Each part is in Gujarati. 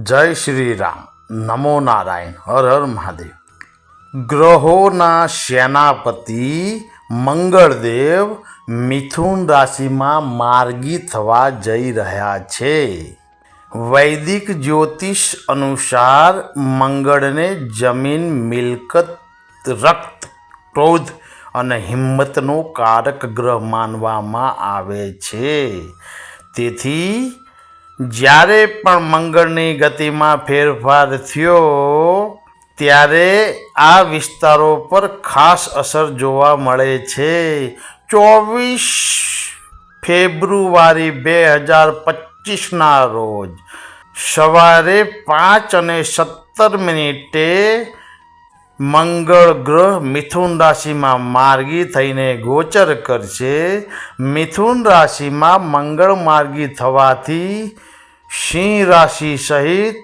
જય શ્રી રામ નમો નારાયણ. હર હર મહાદેવ. ગ્રહોના સેનાપતિ મંગળદેવ મિથુન રાશિમાં માર્ગી થવા જઈ રહ્યા છે. વૈદિક જ્યોતિષ અનુસાર મંગળને જમીન મિલકત, રક્ત, ક્રોધ અને હિંમતનો કારક ગ્રહ માનવામાં આવે છે. તેથી જ્યારે પણ મંગળની ગતિમાં ફેરફાર થયો, ત્યારે આ વિસ્તારો પર ખાસ અસર જોવા મળે છે. ચોવીસ ફેબ્રુઆરી બે હજાર પચીસના રોજ સવારે પાંચ અને સત્તર મિનિટે મંગળ ગ્રહ મિથુન રાશિમાં માર્ગી થઈને ગોચર કરશે. મિથુન રાશિમાં મંગળ માર્ગી થવાથી સિંહ રાશિ સહિત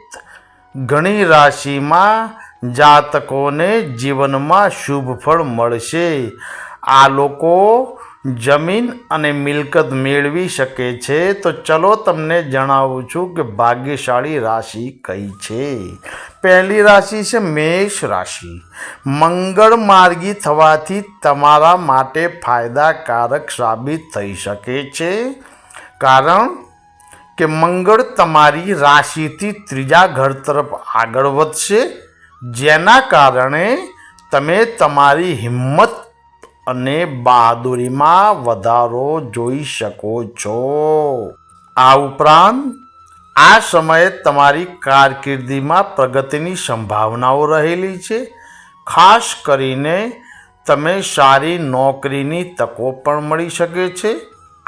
ઘણી રાશિમાં જાતકોને જીવનમાં શુભ ફળ મળશે. આ લોકો જમીન અને મિલકત મેળવી શકે છે. તો ચલો તમને જણાવું છું કે ભાગ્યશાળી રાશિ કઈ છે? પહેલી રાશિ છે મેષ રાશિ. મંગળ માર્ગી થવાથી તમારા માટે ફાયદાકારક સાબિત થઈ શકે છે. કારણ કે મંગળ તમારી રાશિથી ત્રીજા ઘર તરફ આગળ વધશે, જેના કારણે તમે તમારી હિંમત અને બહાદુરીમાં વધારો જોઈ શકો છો. આ ઉપરાંત, આ સમયે તમારી કારકિર્દીમાં પ્રગતિની સંભાવનાઓ રહેલી છે. ખાસ કરીને, તમે સારી નોકરીની તકો પણ મળી શકે છે.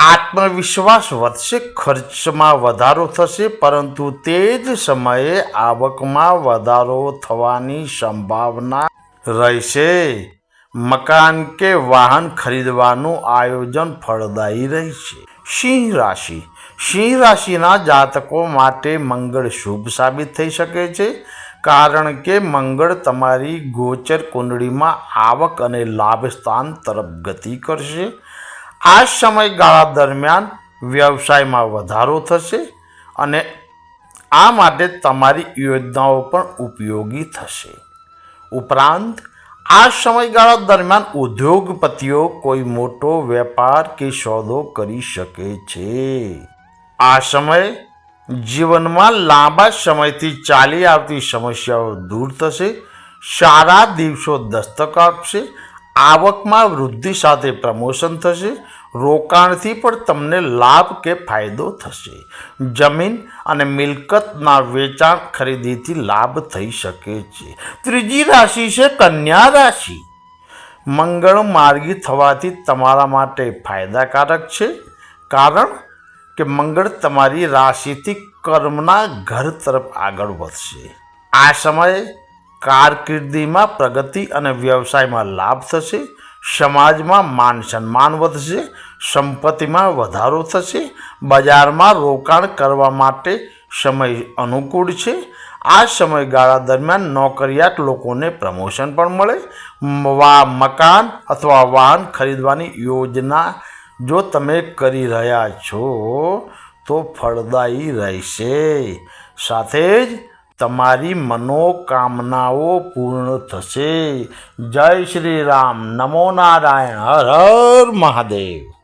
આત્મવિશ્વાસ વધશે, ખર્ચમાં વધારો થશે, પરંતુ તે જ સમયે આવકમાં વધારો થવાની સંભાવના રહેશે. મકાન કે વાહન ખરીદવાનું આયોજન ફળદાયી રહેશે. સિંહ રાશિ. સિંહ રાશિના જાતકો માટે મંગળ શુભ સાબિત થઈ શકે છે, કારણ કે મંગળ તમારી ગોચર કુંડળીમાં આવક અને લાભ સ્થાન તરફ ગતિ કરશે. આ સમયગાળા દરમિયાન વ્યવસાયમાં વધારો થશે અને આ માટે તમારી યોજનાઓ પણ ઉપયોગી થશે. ઉપરાંત, આ સમયગાળા દરમિયાન ઉદ્યોગપતિઓ કોઈ મોટો વેપાર કે સોદો કરી શકે છે. આ સમય જીવનમાં લાંબા સમયથી ચાલી આવતી સમસ્યાઓ દૂર થશે, સારા દિવસો દસ્તક આપશે આવકમાં વૃદ્ધિ સાથે પ્રમોશન થશે, રોકાણથી પણ તમને લાભ કે ફાયદો થશે. જમીન અને મિલકતના વેચાણ ખરીદીથી લાભ થઈ શકે છે. ત્રીજી રાશિ છે કન્યા રાશિ. મંગળ માર્ગી થવાથી તમારા માટે ફાયદાકારક છે, કારણ કે મંગળ તમારી રાશિથી કર્મના ઘર તરફ આગળ વધશે. આ સમયે કારકિર્દીમાં પ્રગતિ અને વ્યવસાયમાં લાભ થશે, સમાજમાં માન સન્માન વધશે, સંપત્તિમાં વધારો થશે, બજારમાં રોકાણ કરવા માટે સમય અનુકૂળ છે. આ સમયગાળા દરમિયાન નોકરિયાત લોકોને પ્રમોશન પણ મળે. વા, મકાન અથવા વાહન ખરીદવાની યોજના જો તમે કરી રહ્યા છો, તો ફળદાયી રહેશે. સાથે જ તમારી મનોકામનાઓ પૂર્ણ થશે. જય શ્રી રામ. નમો નારાયણ. હર હર મહાદેવ.